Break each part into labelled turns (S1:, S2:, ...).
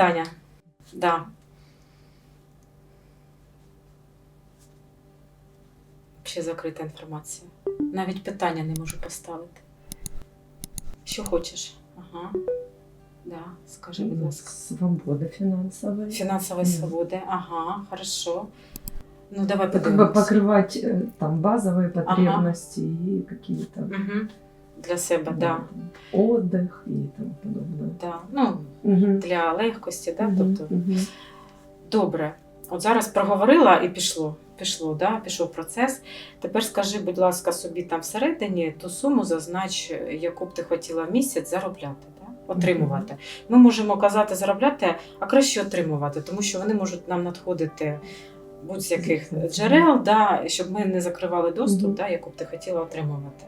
S1: питання. Да. Ще закрита інформація. Навіть питання не можу поставити. Що хочеш? Ага. Да, скажи, будь ласка.
S2: Свобода финансовая.
S1: Фінансової
S2: Мгм.
S1: свободи. Ага, хорошо. Ну, давай
S2: Это как бы
S1: подивимось.
S2: покрывать э, там базовые потребности и какие-то
S1: Угу. Для себе, да.
S2: отдых и тому подобное.
S1: да. Ну,
S2: Мгм.
S1: для легкості, да?
S2: Мгм,
S1: тобто.
S2: мгм.
S1: Добре. От зараз проговорила і пішло. Пішло, да? пішов процес. Тепер скажи, будь ласка, собі там всередині ту суму зазнач, яку б ти хотіла місяць заробляти, да? отримувати. Ми можемо казати заробляти, а краще отримувати, тому що вони можуть нам надходити будь-з яких
S2: Звісно.
S1: джерел, да? щоб ми не закривали доступ, да? яку б ти хотіла отримувати.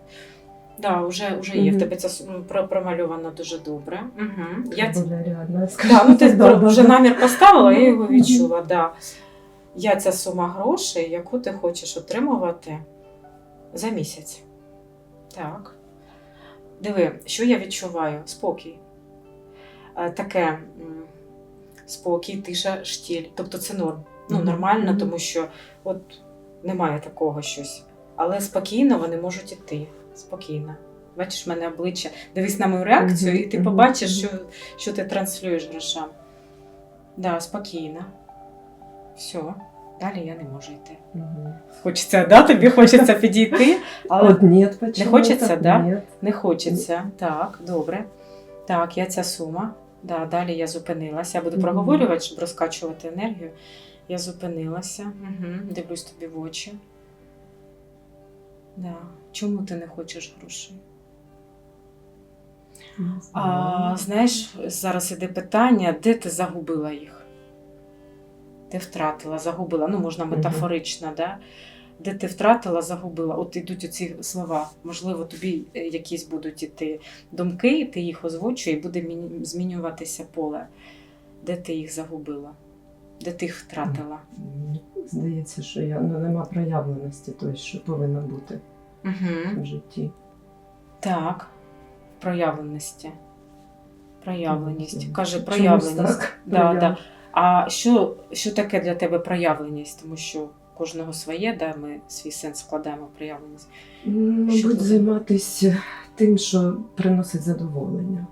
S1: Да, вже, вже є. В
S2: Мгм.
S1: тебе це сум- про- промальовано дуже добре. Угу. Я,
S2: более реально
S1: Да, ну ти вже намір поставила, я його відчула. Да. Я ця сума грошей, яку ти хочеш отримувати за місяць. Так. Диви, що я відчуваю? Спокій. Е, Таке м, спокій, тиша, штіль. Тобто це норм. Ну,
S2: Мгм.
S1: нормально,
S2: Мгм.
S1: тому що от немає такого щось. Але спокійно вони можуть іти. Спокійно. Бачиш в мене обличчя. Дивись на мою реакцію, і ти побачиш, що, що ти транслюєш грошам. Да, спокійно. Все. Далі я не можу йти.
S2: Мгм.
S1: Хочеться, да? Тобі хочеться підійти, але
S2: Вот нет, почему
S1: хочется, да?
S2: Нет.
S1: не хочеться. Так, добре. Так, я ця сума. Да, далі я зупинилася. Я буду
S2: Мгм.
S1: проговорювати, щоб розкачувати енергію. Я зупинилася. Угу. Дивлюсь тобі в очі. Да. Чому ти не хочеш грошей? А, знаєш, зараз іде питання, де ти загубила їх? Ти втратила, загубила. Ну, можна метафорично, да? де ти втратила, загубила. От ідуть оці слова. Можливо, тобі е, якісь будуть іти думки, ти їх озвучує, і буде змінюватися поле. Де ти їх загубила? Де ти їх втратила?
S2: Здається, що я ну, нема проявленості тої, що повинна бути
S1: Угу.
S2: в житті.
S1: Так. Проявленості. Проявленість.
S2: Ну,
S1: Каже, проявленість.
S2: так,
S1: Да,
S2: прояв-
S1: да. А що, що таке для тебе проявленість? Тому що кожного своє, да, ми свій сенс вкладаємо в проявленість.
S2: Мабуть, займатися тим, що приносить задоволення.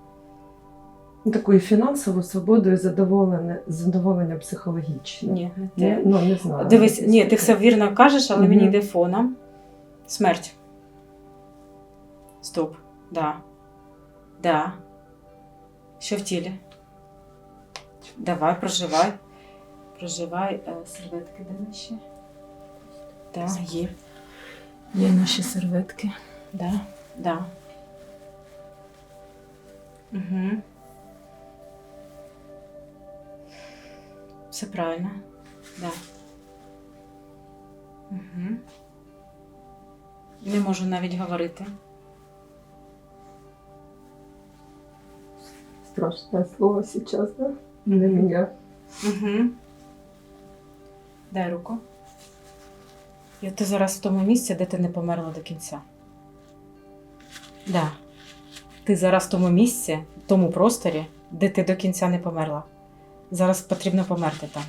S2: Ну, Такою фінансовою свободою задоволення, задоволення психологічне.
S1: Ні, те.
S2: Ну, не знаю.
S1: Дивись, ні, ти все вірно кажеш, але мені йде фоном. Смерть. Стоп. Да. Да. Що в тілі? Давай, проживай. Проживай. Е, Серветки де наші? Да, є. Є наші серветки. Да, да. Угу. Все правильно. Да. Угу. Не можу навіть говорити.
S2: Страшное слово сейчас, да? Для меня.
S1: Угу. Дай руку. І ти зараз в тому місці, де ти не померла до кінця. Да. Ти зараз в тому місці, в тому просторі, де ти до кінця не померла. Зараз потрібно померти там.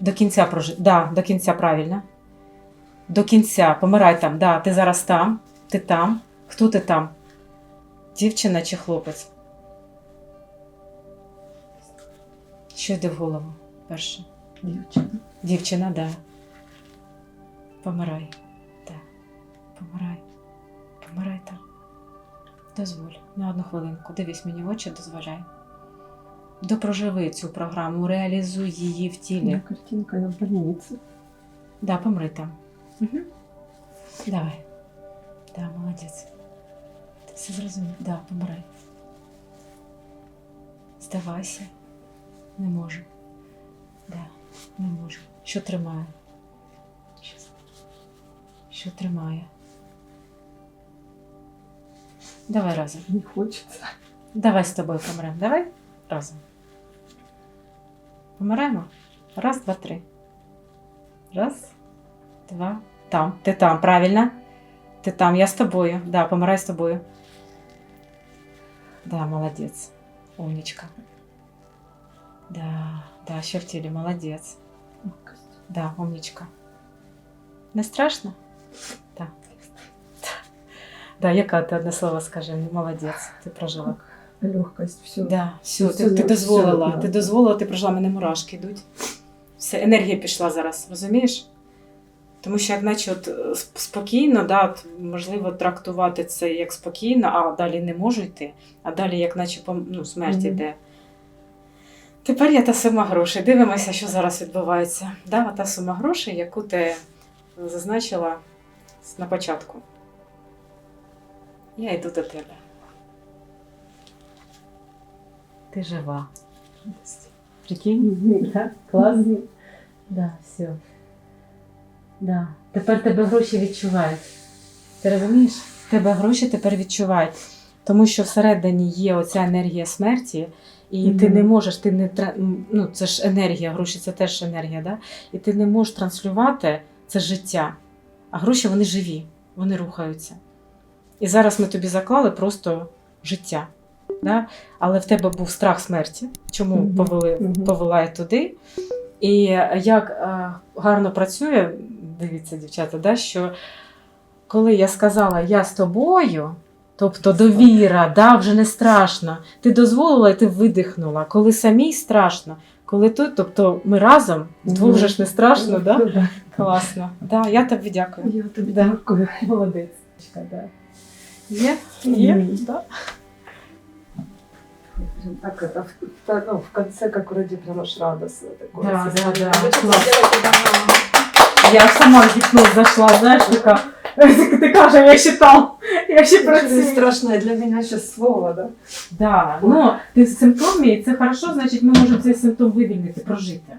S1: До кінця прожити. Да, до кінця правильно. До кінця. Помирай там. Да, ти зараз там, ти там. Хто ти там? Дівчина чи хлопець? Що йде в голову перше?
S2: Дівчина.
S1: Дівчина, да. Помирай. Да. Помирай. Помирай там. Дозволь на одну хвилинку. Дивись мені в очі, дозволяй. Допроживи цю програму, реалізуй її в тілі.
S2: меня картинка на больнице.
S1: Да, помри там. Угу. Давай. Да, молодець. Ти все зрозумів. Да, помирай. Здавайся. Не можу. Да, не можу. Що тримає? Що тримає? Давай разом.
S2: Не хочется.
S1: Давай з тобою помремо. Давай разом. Помираємо? Раз, два, три. Раз, два. Там. Ти там, правильно? Ти там, я з тобою. Да, помирай з тобою. Да, молодець. Умничка. Да, да, ще в тілі, молодець.
S2: Легкость.
S1: Да, умничка. Не страшно? Так. Да, яка ти одне слово скажи, ну, молодець, ти прожила.
S2: Легкость, все.
S1: Да, все,
S2: Все,
S1: ти, ти
S2: все,
S1: дозволила,
S2: да.
S1: ти дозволила, ти прожила, мене мурашки йдуть. Все, енергія пішла зараз, розумієш? Тому що, як наче от, е, спокійно, да, от, можливо, трактувати це як спокійно, а далі не можу йти, а далі, як наче ну, смерть
S2: Мгм.
S1: іде. Тепер є та сума грошей. Дивимося, що зараз відбувається. Да, та сума грошей, яку ти зазначила на початку. Я йду до тебе. Ти жива. Прикинь?
S2: Да.
S1: Клас. Да, все. Да. Тепер тебе гроші відчувають. Ти розумієш? Тебе гроші тепер відчувають. Тому що всередині є оця енергія смерті, і ти не можеш, ти не ну, це ж енергія, гроші це теж енергія, да? і ти не можеш транслювати це життя. А гроші вони живі, вони рухаються. І зараз ми тобі заклали просто життя. Да? Але в тебе був страх смерті. Чому
S2: Мгм.
S1: повели,
S2: Мгм.
S1: повела я туди? І як е, гарно працює, дивіться, дівчата, да, що коли я сказала я з тобою, тобто довіра, да, вже не страшно, ти дозволила і ти видихнула. Коли самій страшно, коли тут, тобто ми разом, вдвох вже ж не страшно, да? Класно. Да, я тобі дякую.
S2: Я тобі
S1: Да.
S2: дякую.
S1: Молодець. Є?
S2: Є?
S1: Да.
S2: Так это, в, та- ну, в конце, как вроде прям аж радостно такое.
S1: Да, да, да.
S2: Сделать
S1: Я сама в зашла, зайшла, знаєш, така. Ти каже, я ще я ще працюю.
S2: Очень страшное для мене ще слово, да?
S1: Да, ну ти в симптомі, це хорошо, значить ми можемо цей симптом вивільнити, прожити.